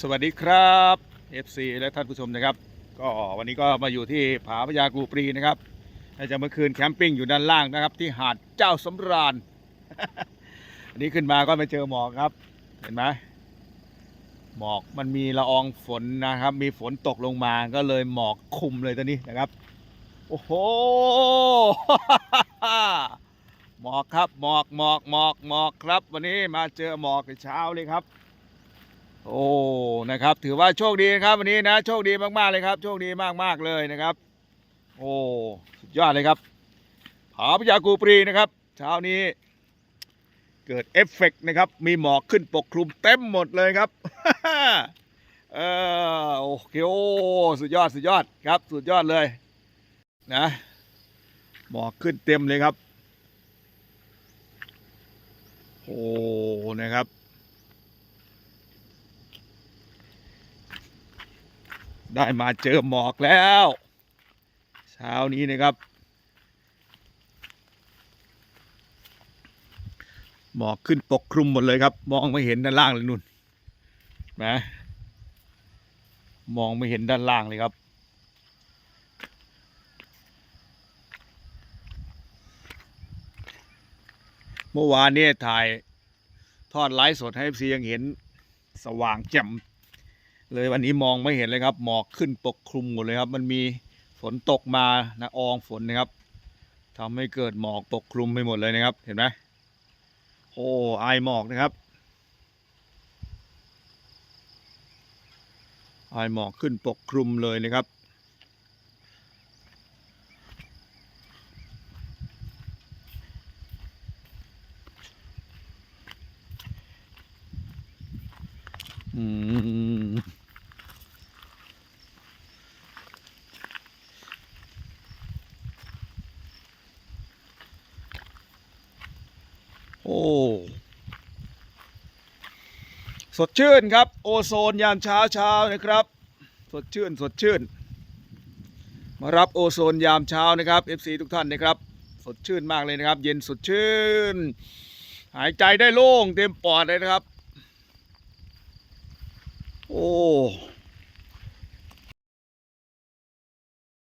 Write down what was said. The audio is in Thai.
สวัสดีครับ FC และท่านผู้ชมนะครับ ก็วันนี้ก็มาอยู่ที่ผาพญากูปรีนะครับและจะเมื่อคืนแคมปิ้งอยู่ด้านล่างนะครับ ที่หาดเจ้าสำราญ อันนี้ขึ้นมาก็มาเจอหมอกครับ เห็นไหมหมอกมันมีละอองฝนนะครับ มีฝนตกลงมาก็เลยหมอกคลุมเลยตอนนี้นะครับ โอ้โหหมอกครับหมอกหมอกหมอกหมอกครับ วันนี้มาเจอหมอกในเช้าเลยครับ โอ้นะครับ ถือว่าโชคดีครับวันนี้นะ โชคดีมากๆเลยครับ โชคดีมากๆเลยนะครับ โอ้สุดยอดเลยครับผาพญากูปรีนะครับ เช้านี้ เกิดเอฟเฟกต์นะครับ มีหมอกขึ้นปกคลุมเต็มหมดเลยครับเออโอเคโอ้สุดยอดสุดยอดครับ สุดยอดเลยนะหมอกขึ้นเต็มเลยครับ โอ้นะครับ ได้มาเจอหมอกแล้ว เช้านี้นะครับ หมอกขึ้นปกคลุมหมดเลยครับ มองไม่เห็นด้านล่างเลยนุ่นนะมองไม่เห็นด้านล่างเลยครับเมื่อวานนี้ถ่ายทอดไลฟ์สดให้ซียังเห็นสว่างแจ่ม เลยวันนี้มองไม่เห็นเลยครับ หมอกขึ้นปกคลุมหมดเลยครับ มันมีฝนตกมานะอองฝนนะครับทำให้เกิดหมอกปกคลุมไปหมดเลยนะครับ เห็นไหมโอ้ไอหมอกนะครับไอหมอกขึ้นปกคลุมเลยนะครับอืม อ้ สดชื่นครับ โอโซนยามเช้าเช้านะครับ สดชื่นสดชื่น มารับโอโซนยามเช้านะครับ FC ทุกท่านนะครับ สดชื่นมากเลยนะครับ เย็นสดชื่น หายใจได้โล่งเต็มปอดเลยนะครับ โอ้